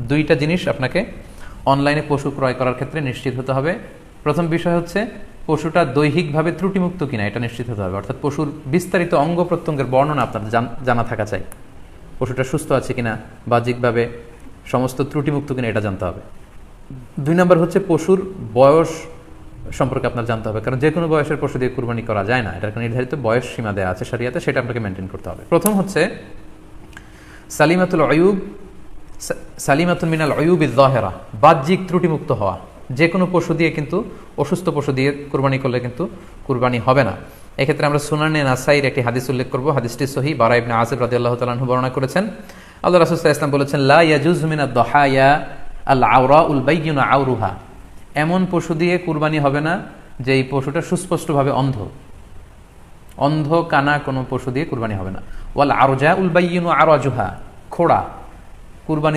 দুইটা জিনিস আপনাকে অনলাইনে পশু ক্রয় করার ক্ষেত্রে নিশ্চিত হতে হবে। প্রথম বিষয় হচ্ছে, পশুটা দৈহিকভাবে ত্রুটিমুক্ত কিনা এটা নিশ্চিত হতে হবে। অর্থাৎ পশুর বিস্তারিত অঙ্গ প্রত্যঙ্গের বর্ণনা আপনার জানা থাকা চাই। পশুটা সুস্থ আছে কিনা, বাহ্যিকভাবে সমস্ত ত্রুটিমুক্ত কিনা এটা জানতে হবে। দুই নম্বর হচ্ছে, পশুর বয়স সম্পর্কে আপনার জানতে হবে। কারণ যে কোনো বয়সের পশু দিয়ে কুরবানি করা যায় না। এটার নির্ধারিত বয়স সীমা দেওয়া আছে সারিয়াতে সেটা আপনাকে মেনটেন করতে হবে। প্রথম হচ্ছে, সালিমাতুল অয়ুব সা- সালিমাতুল মিনাল অয়ুব ইজাহেরা বাহ্যিক ত্রুটিমুক্ত হওয়া। যে কোনো পশু দিয়ে কিন্তু, অসুস্থ পশু দিয়ে কুরবানি করলে কিন্তু কুরবানি হবে না। এক্ষেত্রে আমরা সুনানে নাসাইর একটি হাদিস উল্লেখ করব। হাদিসটি সহি বারা ইবনে আসিফ রাদিয়াল্লাহু তাআলা আনহু বর্ণনা করেছেন। আল্লাহ রাসূল সাল্লাল্লাহু আলাইহি ওয়াসাল্লাম বলেছেন, লা ইয়াজুজ মিনাদ দহায়া আল আওরা উল বাইয়িনু আওরুহা। এমন পশু দিয়ে কুরবানি হবে না যে এই পশুটা সুস্পষ্টভাবে অন্ধ। অন্ধ কানা কোনো পশু দিয়ে কুরবানি হবে না। ওয়াল আরজা উল বাইয়িনু আরাজুহা, খোড়া। কুরবানি